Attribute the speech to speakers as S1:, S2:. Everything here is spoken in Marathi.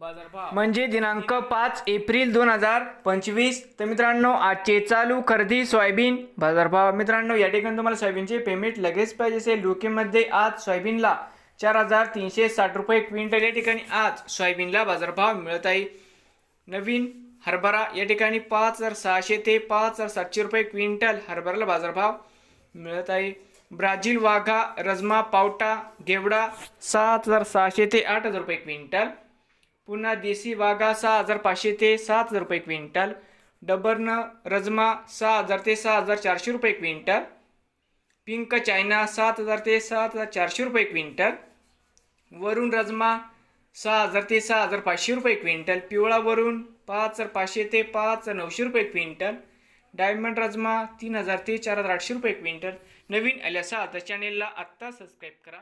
S1: म्हणजे दिनांक पाच एप्रिल दोन हजार पंचवीस. तर मित्रांनो आजचे चालू खरेदी सोयाबीन बाजारभाव. मित्रांनो या ठिकाणी तुम्हाला सोयाबीनचे पेमेंट लगेच पाहिजे असेल. लोकेमध्ये आज सोयाबीनला चार हजार तीनशे साठ रुपये क्विंटल या ठिकाणी आज सोयाबीनला बाजारभाव मिळत आहे. नवीन हरभरा या ठिकाणी पाच हजार सहाशे ते पाच हजार सातशे रुपये क्विंटल हरभऱ्याला बाजारभाव मिळत आहे. ब्राझील वाघा रजमा पावटा गेवडा सात हजार सहाशे ते आठ हजार रुपये क्विंटल पुन्हा देसी वाघा सहा हजार पाचशे ते सात हजार रुपये क्विंटल. डबर्न रजमा सहा हजार ते सहा हजार चारशे रुपये क्विंटल. पिंक चायना सात हजार ते सात हजार चारशे रुपये क्विंटल. वरून रजमा सहा हजार ते सहा हजार पाचशे रुपये क्विंटल. पिवळा वरून पाच हजार पाचशे ते पाच हजार नऊशे रुपये क्विंटल. डायमंड रजमा तीन हजार ते चार हजार आठशे रुपये क्विंटल. नवीन आल्यास आता चॅनेलला आत्ता सबस्क्राईब करा.